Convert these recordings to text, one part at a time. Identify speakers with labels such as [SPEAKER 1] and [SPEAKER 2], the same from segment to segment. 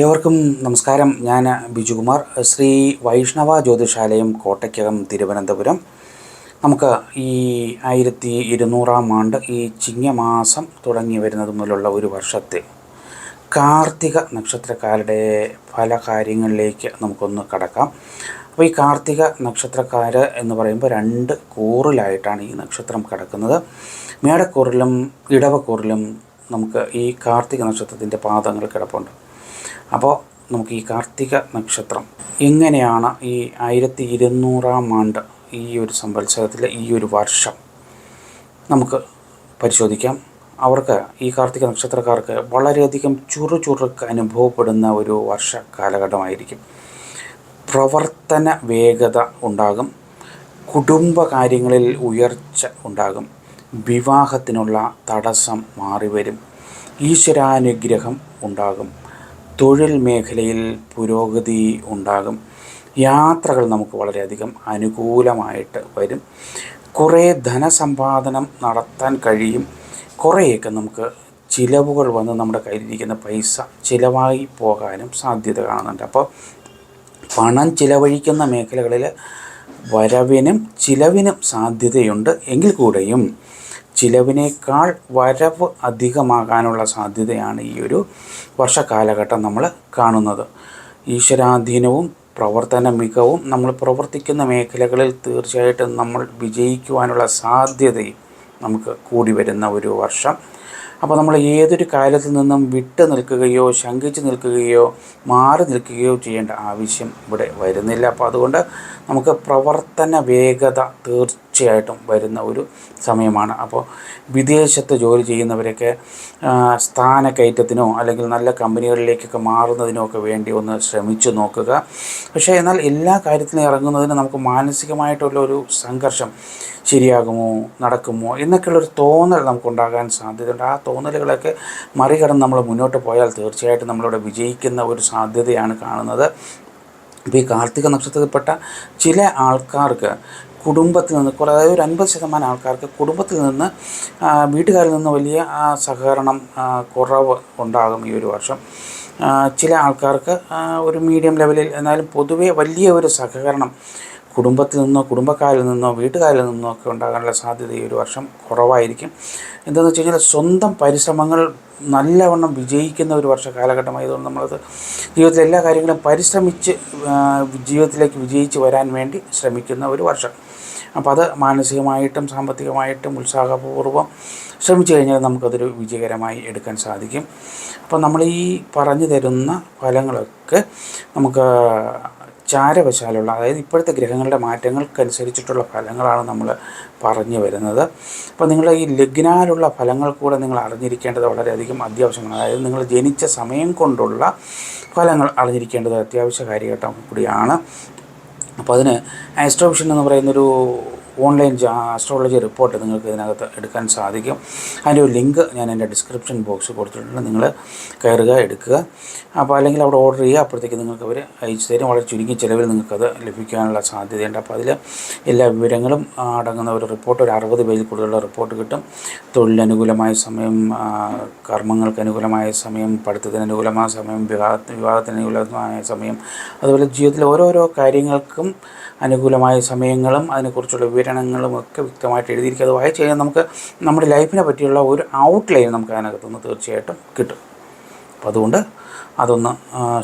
[SPEAKER 1] ഏവർക്കും നമസ്കാരം. ഞാൻ ബിജുകുമാർ. ശ്രീ വൈഷ്ണവ ജ്യോതിഷാലയം കോട്ടയ്ക്കകം തിരുവനന്തപുരം. നമുക്ക് ഈ ആയിരത്തി ഇരുന്നൂറാം ആണ്ട് ഈ ചിങ്ങമാസം തുടങ്ങി വരുന്നത് മുതലുള്ള ഒരു വർഷത്തെ കാർത്തിക നക്ഷത്രക്കാരുടെ പല കാര്യങ്ങളിലേക്ക് നമുക്കൊന്ന് കടക്കാം. അപ്പോൾ ഈ കാർത്തിക നക്ഷത്രക്കാർ എന്ന് പറയുമ്പോൾ രണ്ട് കൂറിലായിട്ടാണ് ഈ നക്ഷത്രം കിടക്കുന്നത്. മേടക്കൂറിലും ഇടവക്കൂറിലും നമുക്ക് ഈ കാർത്തിക നക്ഷത്രത്തിന്റെ പാദങ്ങൾ കിടപ്പുണ്ട്. അപ്പോൾ നമുക്ക് ഈ കാർത്തിക നക്ഷത്രം എങ്ങനെയാണ് ഈ ആയിരത്തി ഇരുന്നൂറാം ആണ്ട് ഈ ഒരു സംവത്സരത്തിലെ ഈ ഒരു വർഷം? നമുക്ക് പരിശോധിക്കാം. അവർക്ക് ഈ കാർത്തിക നക്ഷത്രക്കാർക്ക് വളരെയധികം ചുറുചുറുക്ക് അനുഭവപ്പെടുന്ന ഒരു വർഷ കാലഘട്ടമായിരിക്കും. പ്രവർത്തന വേഗത ഉണ്ടാകും. കുടുംബ കാര്യങ്ങളിൽ ഉയർച്ച ഉണ്ടാകും. വിവാഹത്തിനുള്ള തടസ്സം മാറിവരും. ഈശ്വരാനുഗ്രഹം ഉണ്ടാകും. തൊഴിൽ മേഖലയിൽ പുരോഗതി ഉണ്ടാകും. യാത്രകൾ നമുക്ക് വളരെയധികം അനുകൂലമായിട്ട് വരും. കുറേ ധനസമ്പാദനം നടത്താൻ കഴിയും. കുറേയൊക്കെ നമുക്ക് ചിലവുകൾ വന്ന് നമ്മുടെ കയ്യിലിരിക്കുന്ന പൈസ ചിലവായി പോകാനും സാധ്യത കാണുന്നുണ്ട്. അപ്പോൾ പണം ചിലവഴിക്കുന്ന മേഖലകളിൽ വരവിനും ചിലവിനും സാധ്യതയുണ്ട്. എങ്കിൽ കൂടെയും ചിലവിനേക്കാൾ വരവ് അധികമാകാനുള്ള സാധ്യതയാണ് ഈ ഒരു വർഷകാലഘട്ടം നമ്മൾ കാണുന്നത്. ഈശ്വരാധീനവും പ്രവർത്തന മികവും നമ്മൾ പ്രവർത്തിക്കുന്ന മേഖലകളിൽ തീർച്ചയായിട്ടും നമ്മൾ വിജയിക്കുവാനുള്ള സാധ്യതയും നമുക്ക് കൂടി വരുന്ന ഒരു വർഷം. അപ്പോൾ നമ്മൾ ഏതൊരു കാര്യത്തിൽ നിന്നും വിട്ടു നിൽക്കുകയോ ശങ്കിച്ച് നിൽക്കുകയോ മാറി നിൽക്കുകയോ ചെയ്യേണ്ട ആവശ്യം ഇവിടെ വരുന്നില്ല. അപ്പോൾ അതുകൊണ്ട് നമുക്ക് പ്രവർത്തന വേഗത തീർച്ചയായിട്ടും വരുന്ന ഒരു സമയമാണ്. അപ്പോൾ വിദേശത്ത് ജോലി ചെയ്യുന്നവരൊക്കെ സ്ഥാനക്കയറ്റത്തിനോ അല്ലെങ്കിൽ നല്ല കമ്പനികളിലേക്കൊക്കെ മാറുന്നതിനോ ഒക്കെ വേണ്ടി ഒന്ന് ശ്രമിച്ചു നോക്കുക. പക്ഷേ എന്നാൽ എല്ലാ കാര്യത്തിലും ഇറങ്ങുന്നതിന് നമുക്ക് മാനസികമായിട്ടുള്ള ഒരു സംഘർഷം ശരിയാകുമോ നടക്കുമോ എന്നൊക്കെയുള്ളൊരു തോന്നൽ നമുക്കുണ്ടാകാൻ സാധ്യതയുണ്ട്. ആ തോന്നലുകളൊക്കെ മറികടന്ന് നമ്മൾ മുന്നോട്ട് പോയാൽ തീർച്ചയായിട്ടും നമ്മളിവിടെ വിജയിക്കുന്ന ഒരു സാധ്യതയാണ് കാണുന്നത്. ഇപ്പോൾ ഈ കാർത്തിക നക്ഷത്രത്തിൽപ്പെട്ട ചില ആൾക്കാർക്ക് കുടുംബത്തിൽ നിന്ന് കുറേ ഒരു അൻപത് ശതമാനം ആൾക്കാർക്ക് കുടുംബത്തിൽ നിന്ന് വീട്ടുകാരിൽ നിന്ന് വലിയ സഹകരണം കുറവ് ഉണ്ടാകും ഈ ഒരു വർഷം. ചില ആൾക്കാർക്ക് ഒരു മീഡിയം ലെവലിൽ എന്നാലും പൊതുവേ വലിയ ഒരു സഹകരണം കുടുംബത്തിൽ നിന്നോ കുടുംബക്കാരിൽ നിന്നോ വീട്ടുകാരിൽ നിന്നോ ഒക്കെ ഉണ്ടാകാനുള്ള സാധ്യത ഈ ഒരു വർഷം കുറവായിരിക്കും. എന്താണെന്ന് വെച്ച് കഴിഞ്ഞാൽ സ്വന്തം പരിശ്രമങ്ങൾ നല്ലവണ്ണം വിജയിക്കുന്ന ഒരു വർഷ കാലഘട്ടമായതുകൊണ്ട് നമ്മളത് ജീവിതത്തിലെ എല്ലാ കാര്യങ്ങളും പരിശ്രമിച്ച് ജീവിതത്തിലേക്ക് വിജയിച്ച് വരാൻ വേണ്ടി ശ്രമിക്കുന്ന ഒരു വർഷം. അപ്പോൾ അത് മാനസികമായിട്ടും സാമ്പത്തികമായിട്ടും ഉത്സാഹപൂർവം ശ്രമിച്ചു കഴിഞ്ഞാൽ നമുക്കതൊരു വിജയകരമായി എടുക്കാൻ സാധിക്കും. അപ്പോൾ നമ്മൾ ഈ പറഞ്ഞു തരുന്ന ഫലങ്ങളൊക്കെ നമുക്ക് ചാരവശാലുള്ള അതായത് ഇപ്പോഴത്തെ ഗ്രഹങ്ങളുടെ മാറ്റങ്ങൾക്കനുസരിച്ചിട്ടുള്ള ഫലങ്ങളാണ് നമ്മൾ പറഞ്ഞു വരുന്നത്. അപ്പോൾ നിങ്ങൾ ഈ ലഗ്നാലുള്ള ഫലങ്ങൾ കൂടെ നിങ്ങൾ അറിഞ്ഞിരിക്കേണ്ടത് വളരെയധികം അത്യാവശ്യമാണ്. അതായത് നിങ്ങൾ ജനിച്ച സമയം കൊണ്ടുള്ള ഫലങ്ങൾ അറിഞ്ഞിരിക്കേണ്ടത് അത്യാവശ്യ കാര്യഘട്ടം കൂടിയാണ്. അപ്പോൾ അതിന് ആസ്ട്രോവിഷൻ എന്ന് പറയുന്നൊരു ഓൺലൈൻ ആസ്ട്രോളജി റിപ്പോർട്ട് നിങ്ങൾക്ക് ഇതിനകത്ത് എടുക്കാൻ സാധിക്കും. അതിന്റെ ഒരു ലിങ്ക് ഞാൻ എന്റെ ഡിസ്ക്രിപ്ഷൻ ബോക്സിൽ കൊടുത്തിട്ടുണ്ട്. നിങ്ങൾ കയറുക എടുക്കുക. അപ്പോൾ അല്ലെങ്കിൽ അവിടെ ഓർഡർ ചെയ്യുക. അപ്പോഴത്തേക്ക് നിങ്ങൾക്ക് അവർ അയച്ചു തരും. വളരെ ചുരുങ്ങിയ ചിലവിൽ നിങ്ങൾക്കത് ലഭിക്കാനുള്ള സാധ്യതയുണ്ട്. അപ്പോൾ അതിൽ എല്ലാ വിവരങ്ങളും അടങ്ങുന്ന ഒരു റിപ്പോർട്ട് ഒരു അറുപത് പേജിൽ കൂടുതലുള്ള റിപ്പോർട്ട് കിട്ടും. തൊഴിലനുകൂലമായ സമയം കർമ്മങ്ങൾക്ക് അനുകൂലമായ സമയം പഠിത്തത്തിന് അനുകൂലമായ സമയം വിവാഹ വിവാഹത്തിന് അനുകൂലമായ സമയം. അതുപോലെ ജീവിതത്തിലെ ഓരോരോ കാര്യങ്ങൾക്കും അനുകൂലമായ സമയങ്ങളും അതിനെക്കുറിച്ചുള്ള വിവരണങ്ങളും ഒക്കെ വ്യക്തമായിട്ട് എഴുതിയിരിക്കുക അത് വായിച്ചു കഴിഞ്ഞാൽ നമുക്ക് നമ്മുടെ ലൈഫിനെ പറ്റിയുള്ള ഒരു ഔട്ട്ലൈൻ നമുക്ക് അതിനകത്തുനിന്ന് തീർച്ചയായിട്ടും കിട്ടും. അപ്പോൾ അതുകൊണ്ട് അതൊന്ന്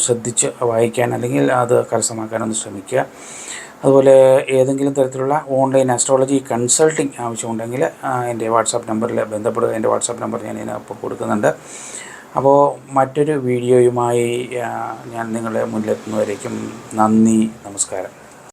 [SPEAKER 1] ശ്രദ്ധിച്ച് വായിക്കാൻ അല്ലെങ്കിൽ അത് കരസ്ഥമാക്കാനൊന്ന് ശ്രമിക്കുക. അതുപോലെ ഏതെങ്കിലും തരത്തിലുള്ള ഓൺലൈൻ ആസ്ട്രോളജി കൺസൾട്ടിങ് ആവശ്യമുണ്ടെങ്കിൽ എന്റെ വാട്സാപ്പ് നമ്പറിൽ ബന്ധപ്പെടുക. എന്റെ വാട്സാപ്പ് നമ്പർ ഞാൻ ഇതിനൊപ്പം കൊടുക്കുന്നുണ്ട്. അപ്പോൾ മറ്റൊരു വീഡിയോയുമായി ഞാൻ നിങ്ങളെ മുന്നിലെത്തുന്നവരേക്കും നന്ദി നമസ്കാരം.